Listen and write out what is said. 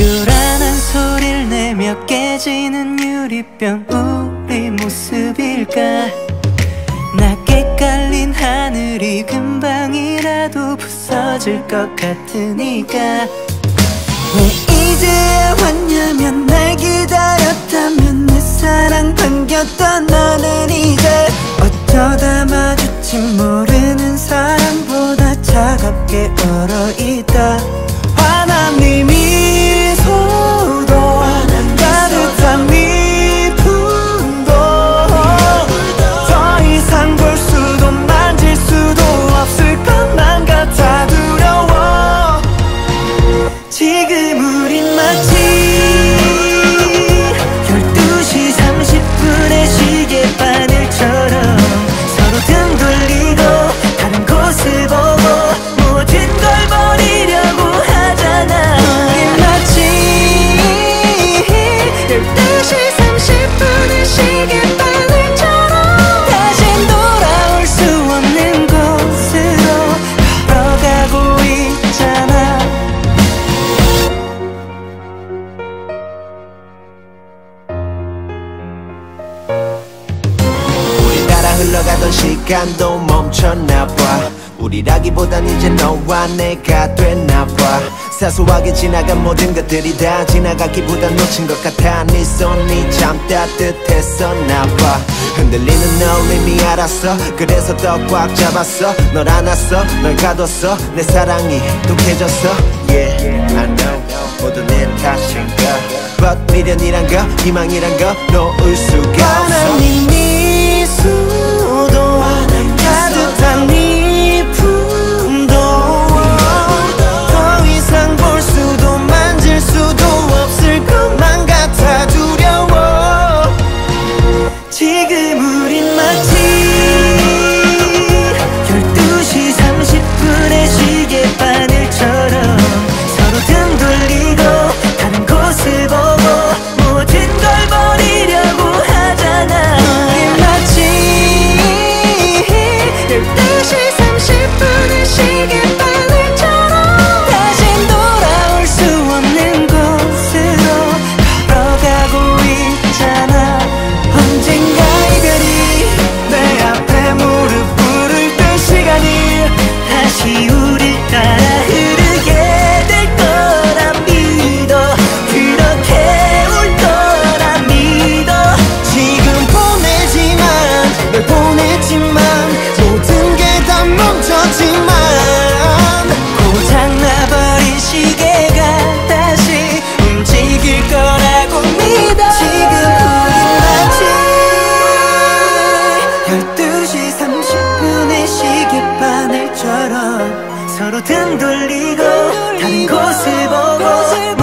유란한 소리를 내며 깨지는 유리병 우리 모습일까? 낮게 깔린 하늘이 금방이라도 부서질 것 같으니까. 이제야 왔냐면 날 기다렸다면 내 사랑 반겼던 너는 이제 어쩌다 마주친 모르는 사람보다 차갑게 얼어있다. 네미 흘러가던 시간도 멈췄나봐. 우리라기보단 이제 너와 내가 됐나봐. 사소하게 지나간 모든 것들이 다 지나가기보단 놓친 것 같아 네 손이 참 따뜻했었나봐. 흔들리는 널 이미 알았어. 그래서 더 꽉 잡았어. 널 안았어. 널 가뒀어. 내 사랑이 독해졌어. Yeah I know. 모두 내 탓인가. But 미련이란 거 희망이란 거 놓을 수가 없어 등 것처럼 서로 등 돌리고 다른 곳을 보고